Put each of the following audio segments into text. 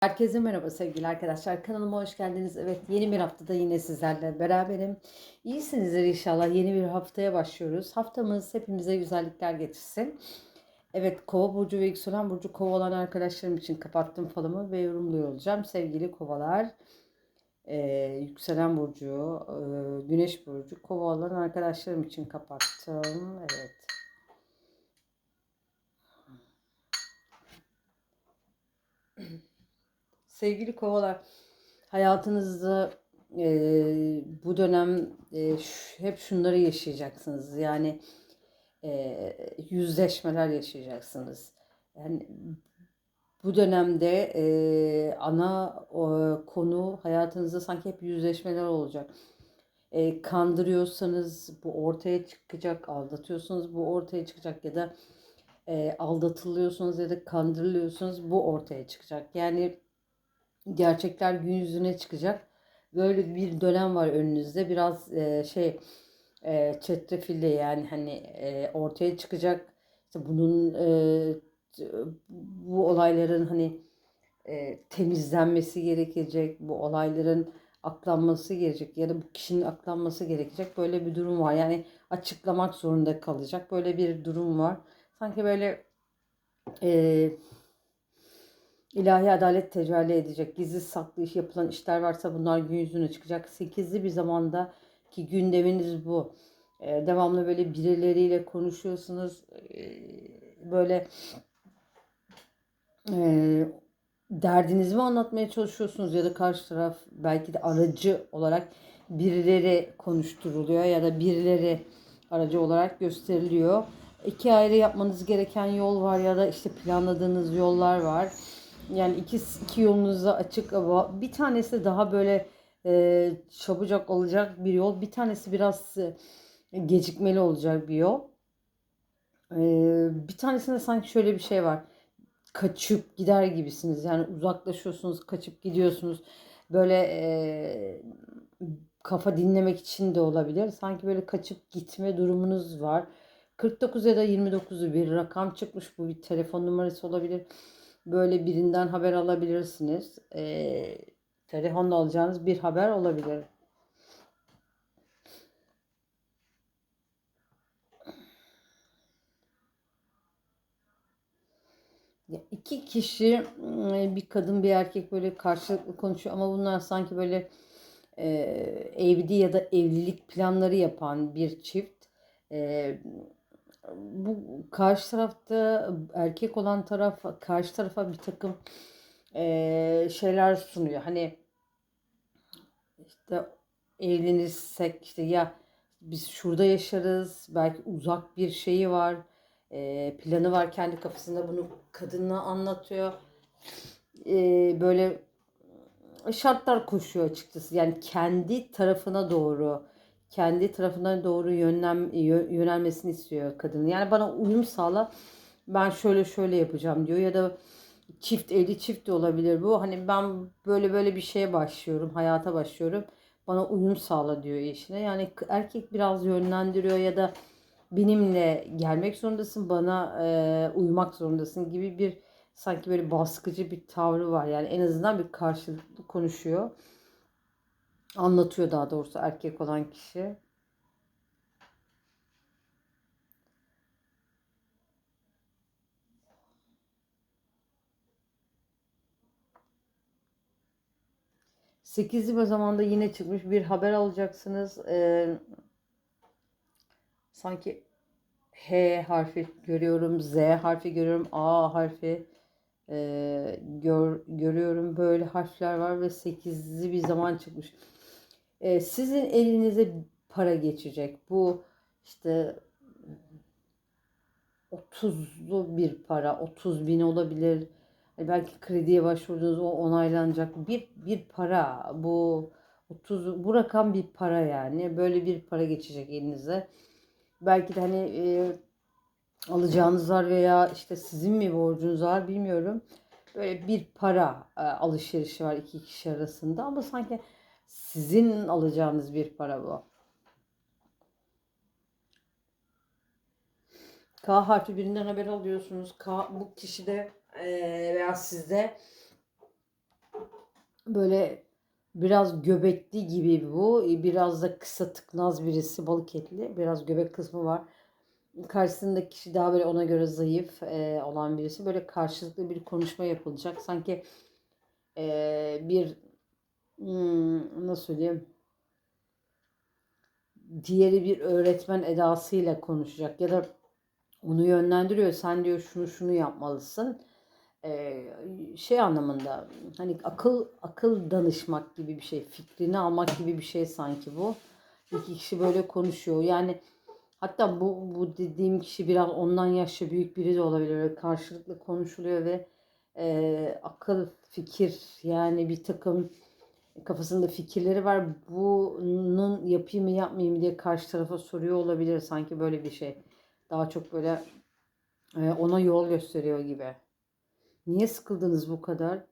Herkese merhaba sevgili arkadaşlar. Kanalıma hoş geldiniz. Evet yeni bir haftada yine sizlerle beraberim. İyisinizdir inşallah. Yeni bir haftaya başlıyoruz. Haftamız hepimize güzellikler getirsin. Evet kova burcu ve yükselen burcu kova olan arkadaşlarım için kapattım falımı ve yorumluyor olacağım. Sevgili kovalar, e, yükselen burcu, e, güneş burcu kova olan arkadaşlarım için kapattım. Evet. Sevgili kovalar, hayatınızda e, bu dönem e, hep şunları yaşayacaksınız. Yani e, yüzleşmeler yaşayacaksınız. Yani bu dönemde e, ana o, konu hayatınızda sanki hep yüzleşmeler olacak. E, kandırıyorsanız bu ortaya çıkacak, aldatıyorsanız bu ortaya çıkacak ya da e, aldatılıyorsunuz ya da kandırılıyorsunuz bu ortaya çıkacak. Yani gerçekler gün yüzüne çıkacak. Böyle bir dönem var önünüzde. Biraz e, şey e, çetrefilli yani hani e, ortaya çıkacak. İşte bunun e, bu olayların hani e, temizlenmesi gerekecek. Bu olayların aklanması gerekecek ya da bu kişinin aklanması gerekecek. Böyle bir durum var. Yani açıklamak zorunda kalacak. Böyle bir durum var. Sanki böyle e, İlahi adalet tecelli edecek. Gizli saklı iş yapılan işler varsa bunlar gün yüzüne çıkacak. Sekizli bir zamanda ki gündeminiz bu. Ee, devamlı böyle birileriyle konuşuyorsunuz. Ee, böyle e, derdinizi mi anlatmaya çalışıyorsunuz ya da karşı taraf belki de aracı olarak birileri konuşturuluyor ya da birileri aracı olarak gösteriliyor. İki ayrı yapmanız gereken yol var ya da işte planladığınız yollar var. Yani iki, iki yolunuza açık bir tanesi daha böyle e, çabucak olacak bir yol. Bir tanesi biraz e, gecikmeli olacak bir yol. E, bir tanesinde sanki şöyle bir şey var. Kaçıp gider gibisiniz. Yani uzaklaşıyorsunuz, kaçıp gidiyorsunuz. Böyle e, kafa dinlemek için de olabilir. Sanki böyle kaçıp gitme durumunuz var. 49 ya da 29'u bir rakam çıkmış. Bu bir telefon numarası olabilir. Böyle birinden haber alabilirsiniz. Ee, telefonla alacağınız bir haber olabilir. Ya iki kişi ım, bir kadın bir erkek böyle karşılıklı konuşuyor ama bunlar sanki böyle e, evli ya da evlilik planları yapan bir çift. E, bu karşı tarafta erkek olan taraf karşı tarafa bir takım e, şeyler sunuyor. Hani işte evlenirsek işte ya biz şurada yaşarız belki uzak bir şeyi var e, planı var kendi kafasında bunu kadına anlatıyor. E, böyle şartlar koşuyor açıkçası. Yani kendi tarafına doğru kendi tarafına doğru yönlen, yö- yönelmesini istiyor kadın. Yani bana uyum sağla. Ben şöyle şöyle yapacağım diyor ya da çift evli çift de olabilir bu. Hani ben böyle böyle bir şeye başlıyorum, hayata başlıyorum. Bana uyum sağla diyor eşine. Yani erkek biraz yönlendiriyor ya da benimle gelmek zorundasın, bana e, uymak zorundasın gibi bir sanki böyle baskıcı bir tavrı var. Yani en azından bir karşılıklı konuşuyor. Anlatıyor daha doğrusu erkek olan kişi. Sekizli bir zamanda yine çıkmış bir haber alacaksınız. Ee, sanki H harfi görüyorum, Z harfi görüyorum, A harfi e, gör, görüyorum. Böyle harfler var ve sekizli bir zaman çıkmış. Ee, sizin elinize para geçecek. Bu işte 30'lu bir para, 30 bin olabilir. E, Belki krediye başvurdunuz, o onaylanacak bir bir para. Bu 30 bu rakam bir para yani. Böyle bir para geçecek elinize. Belki de hani e, alacağınız var veya işte sizin mi borcunuz var bilmiyorum. Böyle bir para e, alışverişi var iki kişi arasında ama sanki sizin alacağınız bir para bu. K harfi birinden haber alıyorsunuz. K bu kişide e, veya sizde böyle biraz göbekli gibi bu. Biraz da kısa tıknaz birisi balık etli. Biraz göbek kısmı var. Karşısındaki kişi daha böyle ona göre zayıf e, olan birisi. Böyle karşılıklı bir konuşma yapılacak. Sanki e, bir nasıl söyleyeyim diğeri bir öğretmen edasıyla konuşacak ya da onu yönlendiriyor. Sen diyor şunu şunu yapmalısın. Ee, şey anlamında hani akıl akıl danışmak gibi bir şey, fikrini almak gibi bir şey sanki bu. İki kişi böyle konuşuyor. Yani hatta bu bu dediğim kişi biraz ondan yaşça büyük biri de olabilir. Karşılıklı konuşuluyor ve e, akıl, fikir yani bir takım kafasında fikirleri var. Bunun yapayım mı yapmayayım diye karşı tarafa soruyor olabilir sanki böyle bir şey. Daha çok böyle e, ona yol gösteriyor gibi. Niye sıkıldınız bu kadar?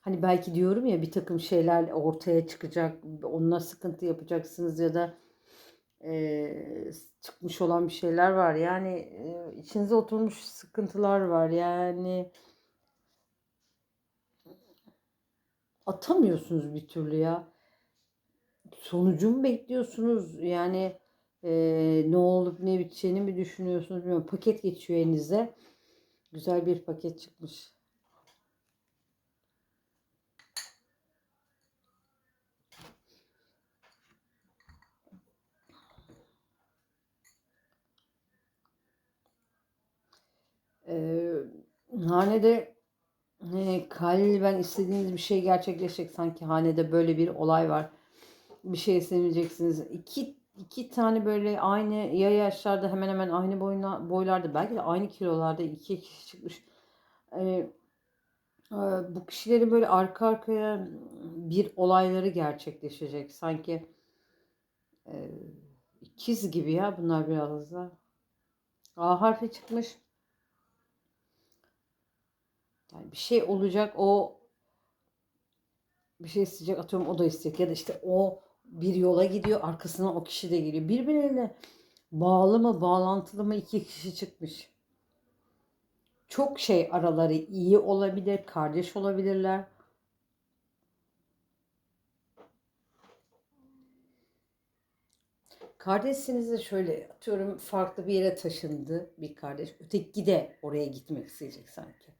Hani belki diyorum ya bir takım şeyler ortaya çıkacak. Onunla sıkıntı yapacaksınız ya da e, çıkmış olan bir şeyler var. Yani e, içinize oturmuş sıkıntılar var. Yani atamıyorsunuz bir türlü ya. Sonucu mu bekliyorsunuz? Yani e, ne olup ne biteceğini mi düşünüyorsunuz bilmiyorum. Paket geçiyor elinize. Güzel bir paket çıkmış. Ee, hanede e, kalben istediğiniz bir şey gerçekleşecek. Sanki hanede böyle bir olay var. Bir şey istemeyeceksiniz. İki, iki tane böyle aynı ya yaşlarda hemen hemen aynı boyuna, boylarda belki de aynı kilolarda iki kişi çıkmış. Ee, e, bu kişilerin böyle arka arkaya bir olayları gerçekleşecek. Sanki e, ikiz gibi ya bunlar biraz da. A harfi çıkmış. Yani bir şey olacak o bir şey isteyecek atıyorum o da isteyecek ya da işte o bir yola gidiyor arkasına o kişi de geliyor. Birbirine bağlı mı bağlantılı mı iki kişi çıkmış. Çok şey araları iyi olabilir, kardeş olabilirler. Kardeşiniz de şöyle atıyorum farklı bir yere taşındı bir kardeş. Öteki de oraya gitmek isteyecek sanki.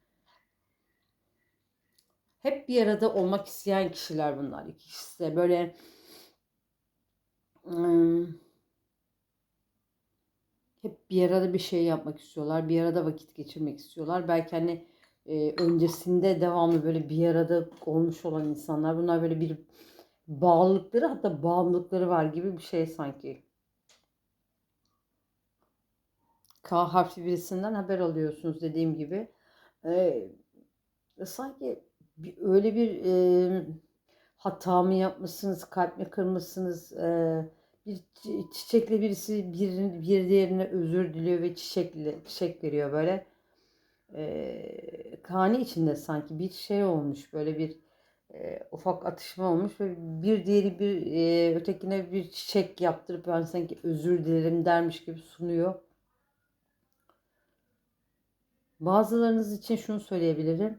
Hep bir arada olmak isteyen kişiler bunlar. İkisi de böyle hep bir arada bir şey yapmak istiyorlar. Bir arada vakit geçirmek istiyorlar. Belki hani e, öncesinde devamlı böyle bir arada olmuş olan insanlar. Bunlar böyle bir bağlılıkları hatta bağımlılıkları var gibi bir şey sanki. K harfi birisinden haber alıyorsunuz dediğim gibi. Ee, sanki bir, öyle bir e, hata mı yapmışsınız, kalp mi kırmışsınız, e, bir çiçekle birisi bir, bir diğerine özür diliyor ve çiçekle çiçek veriyor böyle. E, kani içinde sanki bir şey olmuş böyle bir e, ufak atışma olmuş ve bir diğeri bir e, ötekine bir çiçek yaptırıp ben sanki özür dilerim dermiş gibi sunuyor. Bazılarınız için şunu söyleyebilirim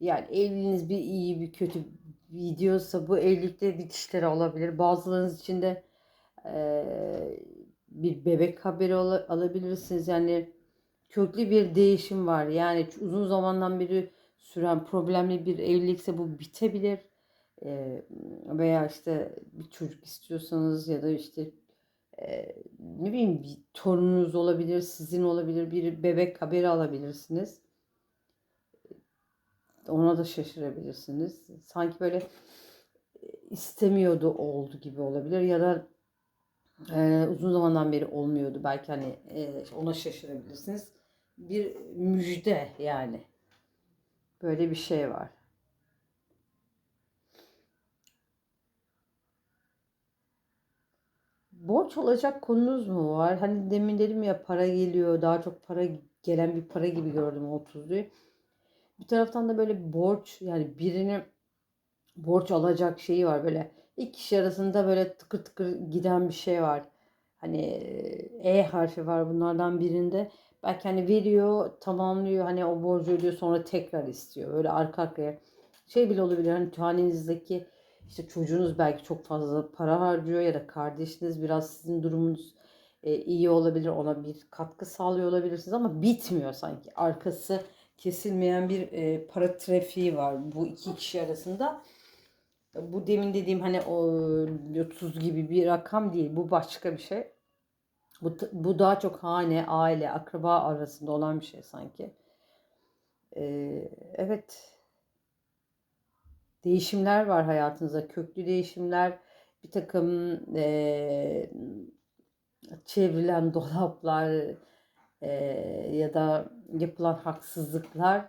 yani evliliğiniz bir iyi bir kötü gidiyorsa bu evlilikte bitişleri olabilir. Bazılarınız için de e, bir bebek haberi al alabilirsiniz. Yani köklü bir değişim var. Yani uzun zamandan beri süren problemli bir evlilikse bu bitebilir. E, veya işte bir çocuk istiyorsanız ya da işte e, ne bileyim bir torununuz olabilir, sizin olabilir, bir bebek haberi alabilirsiniz. Ona da şaşırabilirsiniz. Sanki böyle e, istemiyordu oldu gibi olabilir ya da e, uzun zamandan beri olmuyordu. Belki hani e, ona şaşırabilirsiniz. Bir müjde yani. Böyle bir şey var. Borç olacak konunuz mu var? Hani demin dedim ya para geliyor. Daha çok para gelen bir para gibi gördüm 30'luyu. Bir taraftan da böyle borç yani birini borç alacak şeyi var böyle iki kişi arasında böyle tıkır tıkır giden bir şey var. Hani E harfi var bunlardan birinde. Belki hani veriyor, tamamlıyor, hani o borcu ödüyor sonra tekrar istiyor. Böyle arka arkaya şey bile olabilir. Hani hanenizdeki işte çocuğunuz belki çok fazla para harcıyor ya da kardeşiniz biraz sizin durumunuz e, iyi olabilir. Ona bir katkı sağlıyor olabilirsiniz ama bitmiyor sanki. Arkası kesilmeyen bir e, para trafiği var bu iki kişi arasında. Bu demin dediğim hani o 30 gibi bir rakam değil. Bu başka bir şey. Bu, bu daha çok hane, aile, akraba arasında olan bir şey sanki. Ee, evet. Değişimler var hayatınızda. Köklü değişimler. Bir takım eee, çevrilen dolaplar eee, ya da yapılan haksızlıklar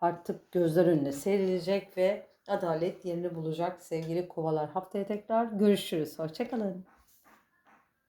artık gözler önüne serilecek ve adalet yerini bulacak sevgili kovalar. Haftaya tekrar görüşürüz. Hoşçakalın.